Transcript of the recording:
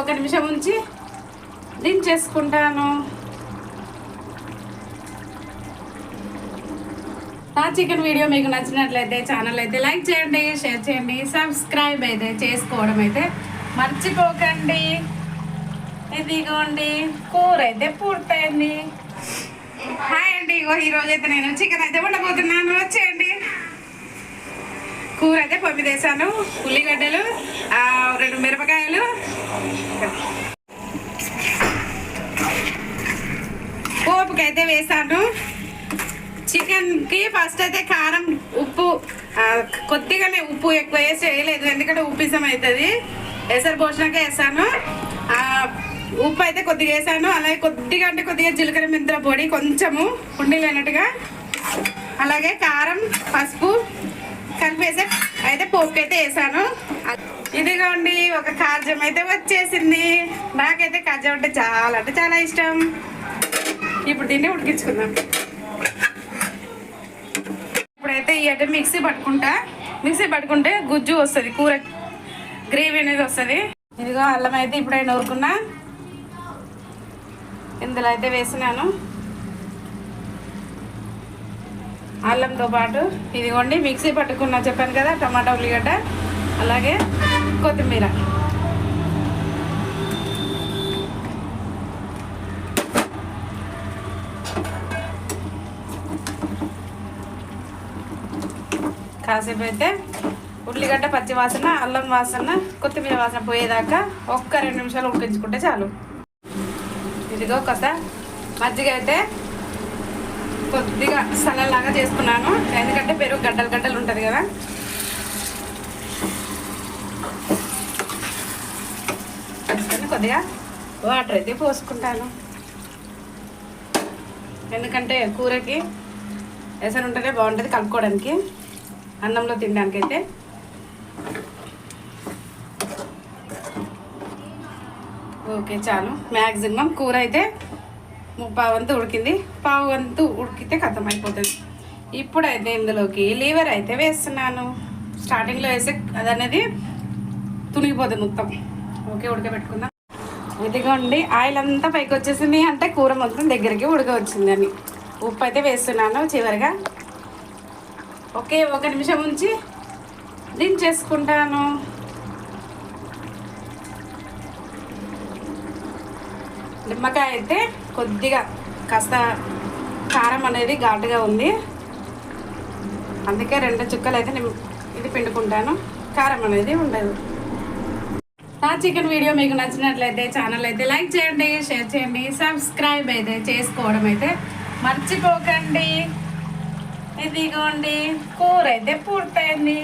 ఒక నిమిషం ఉంచి దించేసుకుంటాను. నా చికెన్ వీడియో మీకు నచ్చినట్లయితే ఛానల్ అయితే లైక్ చేయండి షేర్ చేయండి సబ్స్క్రైబ్ అయితే చేసుకోవడం అయితే మర్చిపోకండి. ఇదిగోండి కూర అయితే పూర్తయింది. హాయ్ అండి ఇగో ఈరోజు అయితే నేను చికెన్ అయితే ఉండబోతున్నాను వచ్చేయండి. కూర అయితే పొమ్మిది వేసాను ఉల్లిగడ్డలు రెండు మిరపకాయలు. పోపుకి అయితే వేసాను. చికెన్కి ఫస్ట్ అయితే కారం ఉప్పు కొద్దిగానే ఉప్పు ఎక్కువ వేసి వేయలేదు ఎందుకంటే ఉప్పిసం అవుతుంది. ఎసరు పోసినాక వేసాను. ఉప్పు అయితే కొద్దిగా వేసాను. అలాగే కొద్దిగా అంటే కొద్దిగా జీలకర్ర మెంతుల పొడి కొంచెము ఉండి అలాగే కారం పసుపు పోపు అయితే వేసాను ఇదిగోండి ఒక కాజం అయితే వచ్చేసింది. నాకైతే కాజం అంటే చాలా అంటే చాలా ఇష్టం. ఇప్పుడు దీన్ని ఉడికించుకుందాం. ఇప్పుడైతే ఈ అంటే మిక్సీ పట్టుకుంటా. మిక్సీ పట్టుకుంటే గుజ్జు వస్తుంది కూర గ్రేవీ అనేది వస్తుంది. ఇదిగో అల్లం అయితే ఇప్పుడైనా నూరుకున్నా. ఇందులో అయితే వేసినాను. అల్లంతో పాటు ఇదిగోండి మిక్సీ పట్టుకున్నా చెప్పాను కదా టమాటా ఉల్లిగడ్డ అలాగే కొత్తిమీర. కాసేపు అయితే ఉల్లిగడ్డ పచ్చి వాసన అల్లం వాసన కొత్తిమీర వాసన పోయేదాకా ఒక్క రెండు నిమిషాలు ఉడికించుకుంటే చాలు. ఇదిగో కొత్త మజ్జిగ అయితే కొద్దిగా సలలాగా చేసుకున్నాను. ఎందుకంటే పెరుగు గడ్డలు గడ్డలు ఉంటుంది కదా. అందుకని కొద్దిగా వాటర్ అయితే పోసుకుంటాను. ఎందుకంటే కూరకి ఎసరు ఉంటేనే బాగుంటుంది కలుపుకోవడానికి అన్నంలో తినడానికి అయితే ఓకే చాలు. మ్యాక్సిమం కూర అయితే పావు అంతా ఉడికింది. పావు అంతా ఉడికితే ఖతం అయిపోతుంది ఇప్పుడైతే ఇందులోకి లీవర్ అయితే వేస్తున్నాను. స్టార్టింగ్లో వేస్తే అది అనేది తునిగిపోతుంది మొత్తం. ఓకే ఉడకబెట్టుకుందాం. ఇదిగోండి ఆయిల్ అంతా పైకి వచ్చేసింది అంటే కూర మొత్తం దగ్గరికి ఉడక వచ్చిందని ఉప్పు అయితే వేస్తున్నాను చివరిగా. ఓకే ఒక నిమిషం ఉంచి దించేసుకుంటాను. నిమ్మకాయ అయితే కొద్దిగా కాస్త కారం అనేది ఘాటుగా ఉంది. అందుకే రెండు చుక్కలు అయితే నేను ఇది పిండుకుంటాను. కారం అనేది ఉండదు. నా చికెన్ వీడియో మీకు నచ్చినట్లయితే ఛానల్ అయితే లైక్ చేయండి షేర్ చేయండి సబ్స్క్రైబ్ అయితే చేసుకోవడం అయితే మర్చిపోకండి. ఇదిగోండి కూర అయితే పూర్తయింది.